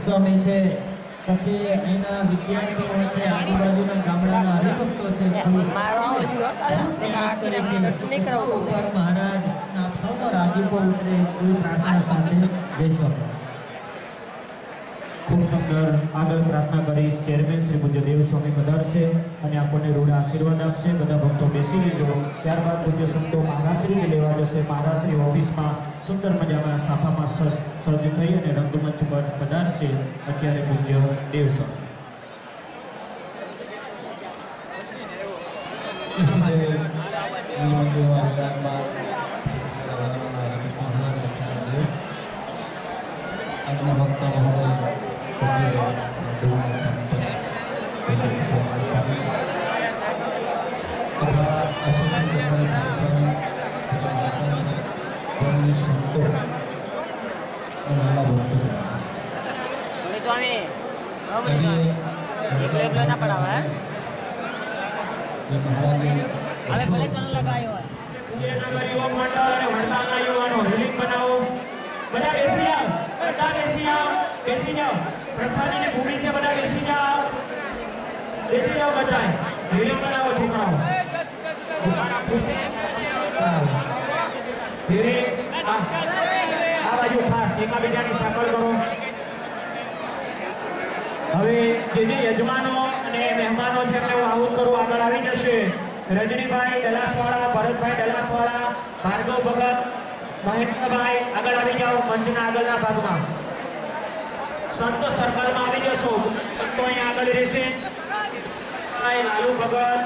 સ્વામી છે પછી અહીંના વિદ્યાર્થીઓ છે આજુબાજુના ગામડાના હરિભક્તો છે મહારાજ રાજીપો ઉતરે એવી પ્રાર્થના સાથે બેસવા ખૂબ સુંદર આગળ પ્રાર્થના કરીશ. ચેરમેન શ્રી પૂજ્ય દેવ સ્વામી પધારશે અને આપણને રૂડા આશીર્વાદ આપશે. બધા ભક્તો બેસી લેજો ત્યારબાદ પૂજ્ય સંતો મહારાશ્રીને લેવા જશે. મહારાશ્રી ઓફિસમાં સુંદર મજાના સાફામાં સજ, સજ્જ થઈ અને રંગમંચ પર પધારશે અત્યારે પૂજ્ય દેવ સ્વામી ભક્ત એકલો ના પડાવે હવે ભલે ચણ લગાવ્યો હોય સૂર્યનગર યુવક મંડળ અને વડતાલના યુવાનો રિલીફ બનાવો બધા બેસી જાઓ બધા બેસી જાઓ બેસી જાઓ પ્રસાદીની ભૂમિ છે બધા, બેસી જાઓ. બેસી જાઓ બધા. રિલીફ બનાવો છોકરાઓ. કરો. હવે જે જે યજમાનો અને મહેમાનો છે એમને હું કરું, આગળ આવી જશે. રજનીભાઈ ડલાસવાળા, ભરતભાઈ ડલાસવાળા, ભાર્ગવ ભગત, મહેન્દ્રભાઈ, આગળ આવી જાઓ, મંચના આગળના ભાગમાં. સંત સર્કલમાં આવી જશો. તો અહીંયા આગળ રહેશે. લાલુ ભગત.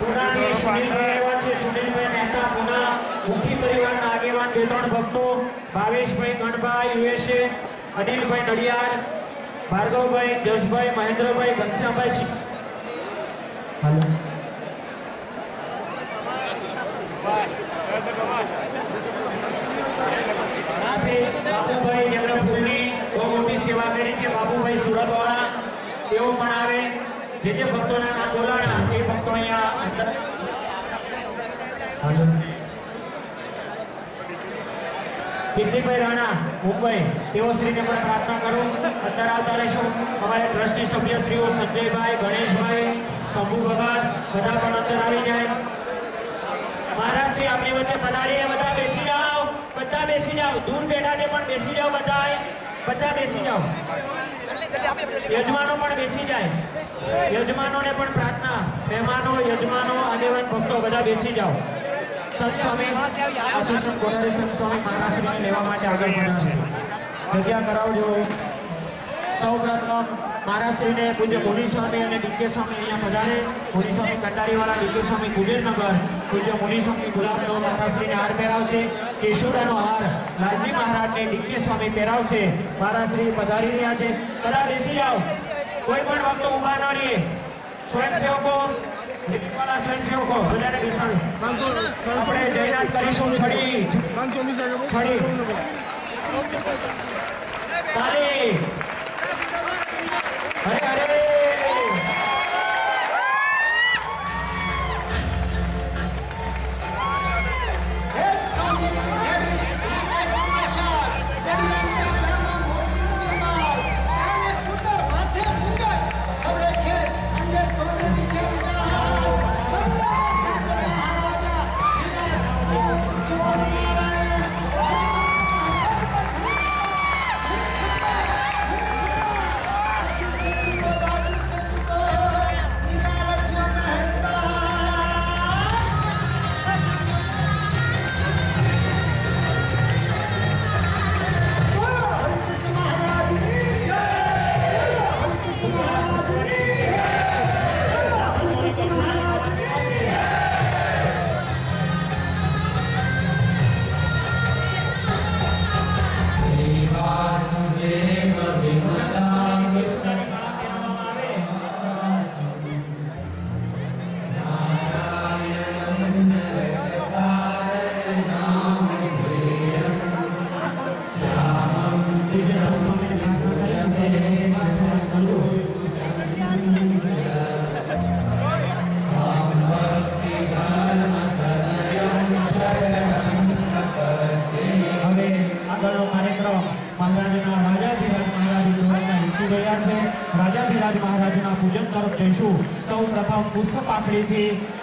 પુનાની સુનિલભાઈ આવ્યા છે. સુનિલભાઈ મહેતા પુના. મુખી પરિવારના આગેવાન બે ત્રણ ભક્તો. ભાવેશભાઈ ગણભાઈ યુએસએ અનિલભાઈ નડિયાદ ભાર્ગવભાઈ જસભાઈ મહેન્દ્રભાઈ ઘનશ્યામભાઈ તેઓ પણ આવે જે જે ભક્તોના નામ બોલાણા, એ ભક્તો અહીંયા કીર્તિભાઈ રાણા, મુંબઈ. તેઓ શ્રીને પણ પ્રાર્થના કરું. અંદર આવતા રહેશો. અમારે ટ્રસ્ટી સભ્યશ્રીઓ સંજયભાઈ, ગણેશભાઈ, શંભુ ભગત બધા પણ અંદર આવી જાય. મહારાજ શ્રી આપણી વચ્ચે પધારીએ, બધા બેસી જાઓ. બધા બેસી જાઓ. દૂર બેઠા છે, પણ બેસી જાઓ બધા બધા બેસી જાઓ. યજમાનો પણ બેસી જાય. યજમાનોને પણ પ્રાર્થના. મહેમાનો, યજમાનો, આગેવાન, ભક્તો, બધા બેસી જાઓ. સંત સ્વામી આશીષ કોઠારી મહારાષ્ટ્રને લેવા માટે આગળ વધ્યા છે. કરાવજો. સૌ પ્રથમ મહારાષ્ટ્રીને પૂજ્ય મુનિ સ્વામી અને સ્વામી અહીંયા પધારે. મુનિ સ્વામી કંટારીવાળા ડીકે સ્વામી કુબેરનગર. પૂજ્ય મુનિ સ્વામી મહારાષ્ટ્રીને હાર પહેરાવશે. કેશુડાનો હાર લાલજી મહારાજને ડીકે સ્વામી પહેરાવશે. મહારાષ્ટ્રી પધારી રહ્યા છે બધા બેસી જાઓ. કોઈ પણ વખત ઊભા ન રહીએ સ્વયંસેવકો વાળા સ્વયંસેવકો, બધાને બેસાડો. આપણે જયનાથ કરીશું છડી. છડી. તાલી. હરે હરે.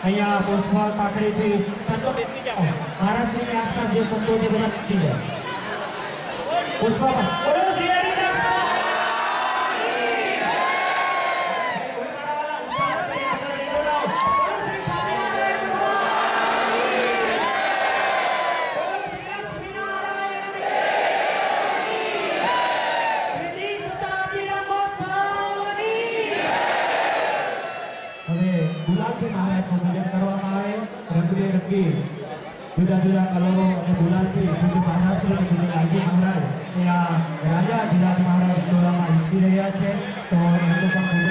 અહીંયા પુષ્પ પાકડીથી સંતો બેસી જાઓ મહારાષ્ટ્રની આસપાસ જે સંતો છે બધા બેસી જાઓ પુષ્પ જુદા જુદા કલરો અને ગુલાબજી પૂજ્ય મહારાષ્ટ્ર અને પૂજ્ય લાલજી મહારાજ એ આ રાજા ધીરાજ મહારાજ દ્વારા ઈચ્છી રહ્યા છે તો એમનું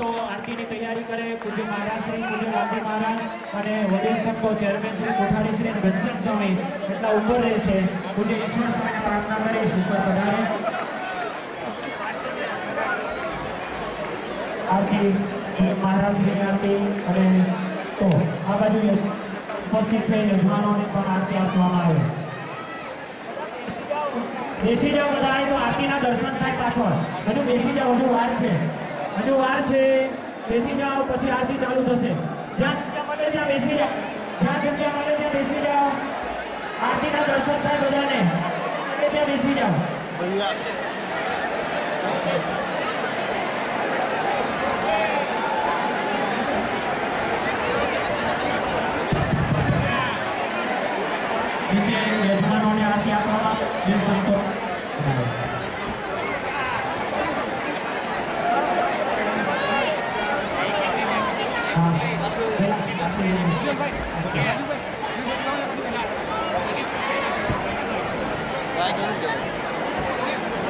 ભક્તો આરતીની તૈયારી કરે પૂજ્ય મહારાજ શ્રી, પૂજ્ય ગાંધી મહારાજ અને વડીલ સંતો ચેરમેન શ્રી, કોઠારી શ્રી ઘનશ્યામ સ્વામી એટલા ઉપર રહેશે પૂજ્ય ઈશ્વર સ્વામીને પ્રાર્થના કરીશ ઉપર પધારે. આરતી, મહારાજ શ્રીની આરતી અને તો આ બાજુ ઉપસ્થિત છે યજમાનોને પણ આરતી આપવામાં આવે. બેસી જાઓ બધા તો આરતીના દર્શન થાય પાછળ. હજુ બેસી જાઓ, હજુ વાર છે. હજુ વાર છે. બેસી જાઓ, પછી આરતી ચાલુ થશે. જ્યાં જગ્યા મળે ત્યાં બેસી જાઓ. જ્યાં જગ્યા મળે ત્યાં બેસી જાઓ. આરતીના દર્શન થાય બધાને. ત્યાં બેસી જાઓ. યજમાનોને આરતી આપવામાં. જે પેલા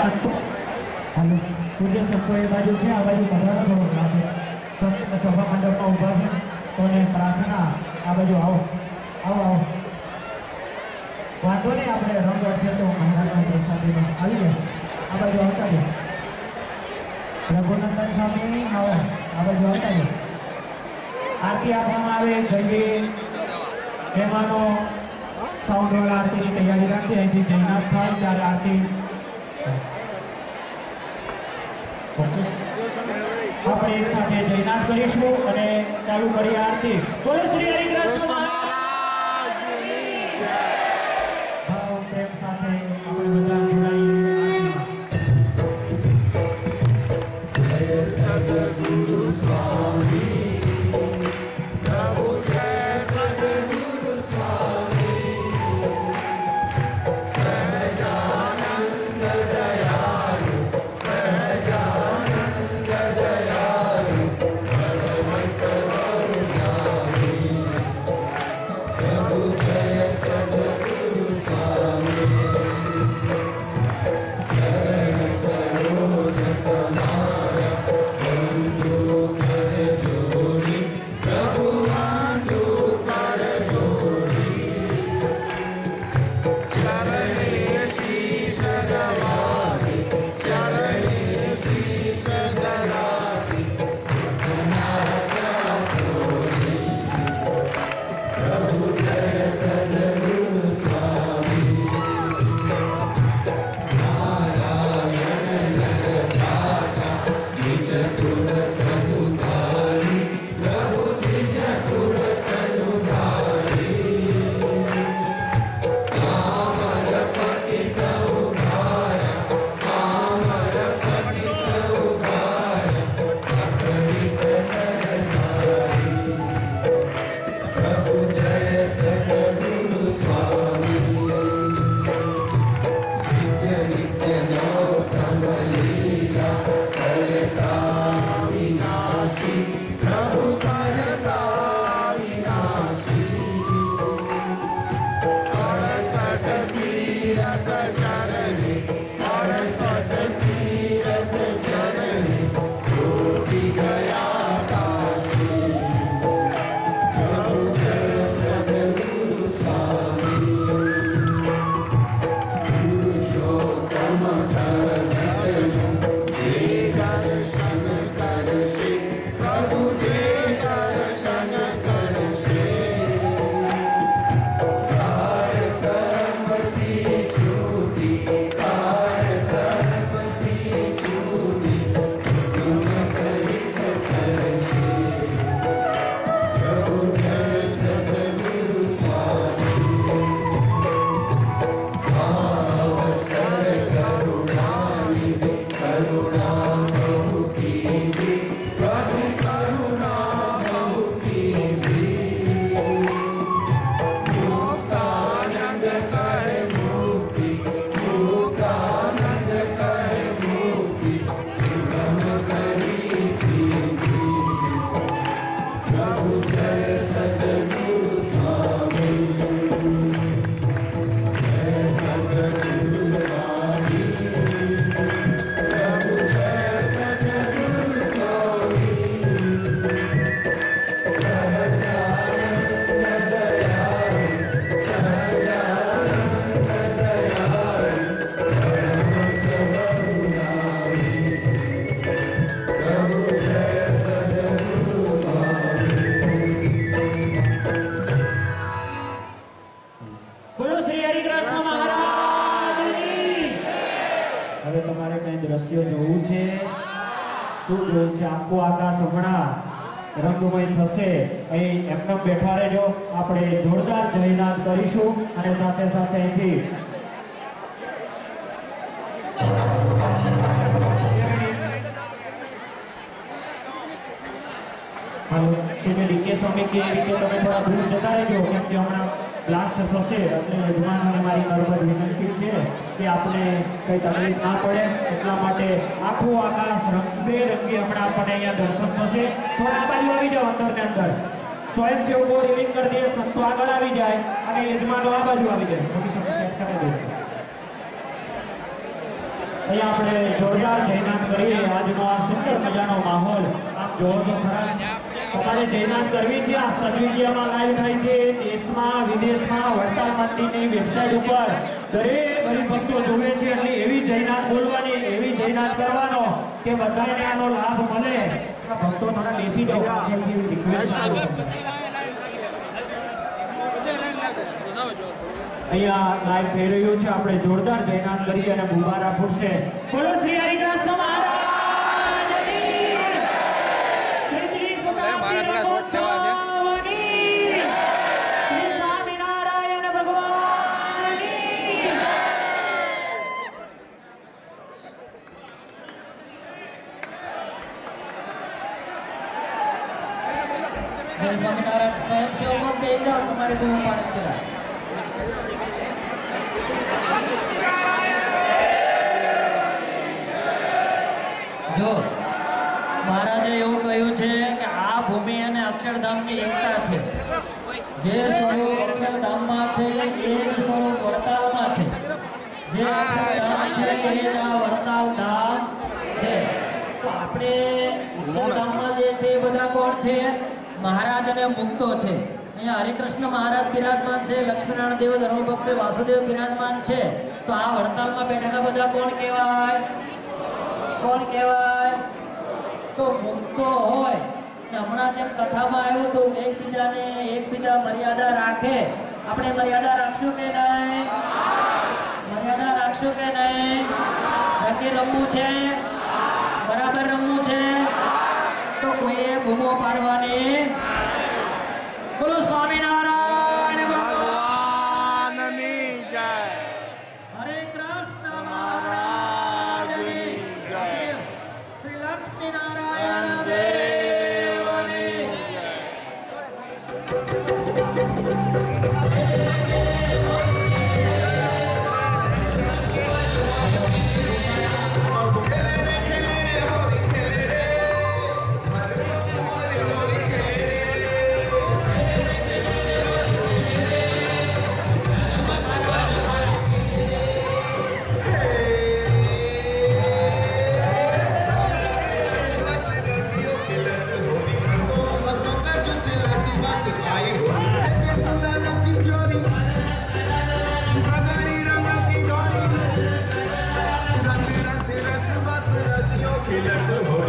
સંતો હાલો પૂજ્ય સંતો એ બાજુ છે આ બાજુ પધારો થોડો લાગે સંતો સભા મંડપમાં ઊભા છે તો ને પ્રાર્થના આ બાજુ આવો આવો આવો વાંધો નહીં આપણે રંગ હશે તો મહારાજના પ્રસાદીમાં આવી જાય આ બાજુ આવતા રહો રઘુનંદન સ્વામી આવો આ બાજુ આવતા રહો આરતી આપવામાં આવે. જઈએ મહેમાનો સાઉન્ડ વાળા આરતીની તૈયારી રાખી અહીંથી જયનાથ થાય ત્યારે આરતી. આપણે એક સાથે જયનાથ કરીશું અને ચાલુ કરીએ આરતી. બોલો શ્રી હરિકૃષ્ણ બોલો જોવું છે આખું આકાશ હમણાં રંગમય થશે. અહીં એમનેમ બેઠા રહેજો. આપણે જોરદાર જયનાદ કરીશું અને સાથે સાથે અહીંથી ડીકે રીતે તમે થોડા દૂર જતા રહેજો, કેમ કે હમણાં બ્લાસ્ટ થશે. એટલે યજમાનોને મારી નર્મદ વિનંતી છે કે આપણે કંઈ તકલીફ ના પડે. એટલા માટે આખું આકાશ રંગબેરંગી હમણાં આપણને અહીંયા દર્શન થશે. થોડા બાજુ આવી જાઓ અંદર. ને અંદર સ્વયંસેવકો રિલિંગ કરી દે, સંતો આગળ આવી જાય અને યજમાનો આ બાજુ આવી જાય. ભવિષ્યમાં સેટ કરી દે. અહીંયા આપણે જોરદાર જયનાથ કરીએ. આજનો આ સુંદર મજાનો માહોલ. આપ જોવો તો ખરા. તમારે જયનાથ કરવી છે, આ સદવિદ્યામાં લાઈવ થાય છે. દેશમાં, વિદેશમાં, વડતાલ મંદિરની વેબસાઇટ ઉપર દરેક હરિભક્તો જોવે છે એટલે એવી જયનાથ બોલવાની, એવી જયનાથ કરવાનો કે બધાને આનો લાભ મળે. ભક્તો થોડા બેસી જાઓ પાછળથી રિક્વેસ્ટ કરું અહીંયા લાઈવ થઈ રહ્યું છે. આપણે જોરદાર જયનાથ કરી અને ગુબારા ફૂટશે. બોલો શ્રી હરિદાસ મહારાજની જો મહારાજે એવું કહ્યું છે કે આ ભૂમિ અને અક્ષરધામની એકતા છે. જે સ્વરૂપ અક્ષરધામમાં છે, એ જ સ્વરૂપ વડતાલમાં છે. જે અક્ષરધામ છે, એ જ આ વડતાલ ધામ છે. તો આપણે અક્ષરધામમાં જે છે, એ બધા કોણ છે? મહારાજ અને મુક્તો છે. અહીંયા હરિકૃષ્ણ મહારાજ બિરાજમાન છે, લક્ષ્મીનારાયણ દેવ ધર્મભક્ત વાસુદેવ બિરાજમાન છે. તો આ વડતાલમાં બેઠેલા બધા કોણ કહેવાય? કોણ કહેવાય? તો મુક્તો હોય. ને હમણાં જેમ કથામાં આવ્યું હતું કે એકબીજાને એકબીજા મર્યાદા રાખે. આપણે મર્યાદા રાખશું કે નહીં? મર્યાદા રાખશું કે નહીં? નક્કી રમવું છે? બરાબર રમવું છે? તો કોઈએ બૂમો પાડવાની feel that